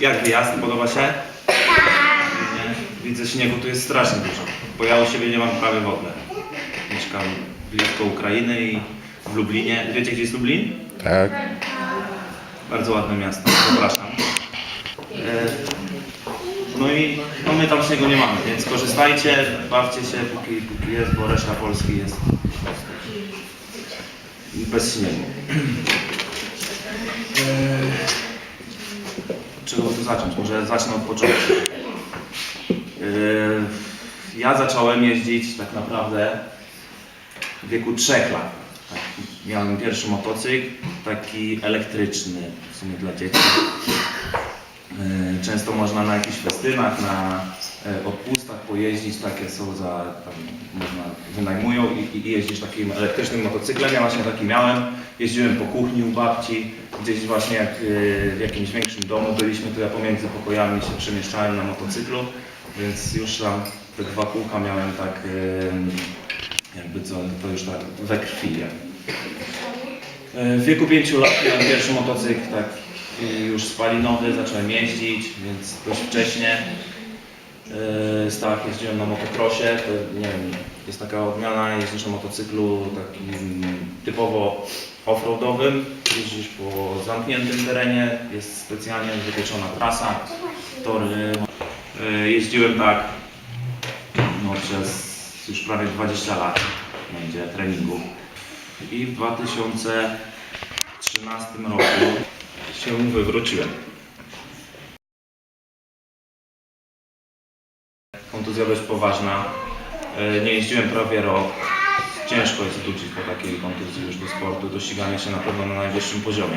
Jak wyjazd? Podoba się? Nie? Widzę śniegu, tu jest strasznie dużo. Bo ja u siebie nie mam prawie w ogóle. Mieszkam blisko Ukrainy i w Lublinie. Wiecie gdzie jest Lublin? Tak. Bardzo ładne miasto, zapraszam. E, No i no my tam śniegu nie mamy, więc korzystajcie, bawcie się póki, póki jest, bo reszta Polski jest bez śniegu. Tu zacząć? Może zacznę od początku. E, Ja zacząłem jeździć tak naprawdę w wieku 3 lat. Tak, miałem pierwszy motocykl, taki elektryczny w sumie dla dzieci. E, Często można na jakichś festynach, na e, odpustach pojeździć, takie są za, tam wynajmują i, i jeździć takim elektrycznym motocyklem. Ja właśnie taki miałem. Jeździłem po kuchni u babci, gdzieś właśnie jak e, w jakimś większym domu byliśmy, to ja pomiędzy pokojami się przemieszczałem na motocyklu, więc już tam te dwa kółka miałem tak jakby co, to już tak we krwi. E, W wieku 5 lat miałem pierwszy motocykl, tak i już spalinowy, zacząłem jeździć, więc dość wcześnie. Tak jeździłem na motocrossie, to nie wiem, jest taka odmiana, jeździsz na motocyklu takim typowo offroadowym, jeździsz po zamkniętym terenie, jest specjalnie wytyczona trasa, tory. E, Jeździłem tak no, przez już prawie 20 lat będzie treningu. I w 2013 roku się wywróciłem. Kontuzja dość poważna. E, Nie jeździłem prawie rok. Ciężko jest wrócić po takiej kontuzji już do sportu, do ścigania się na pewno na najwyższym poziomie.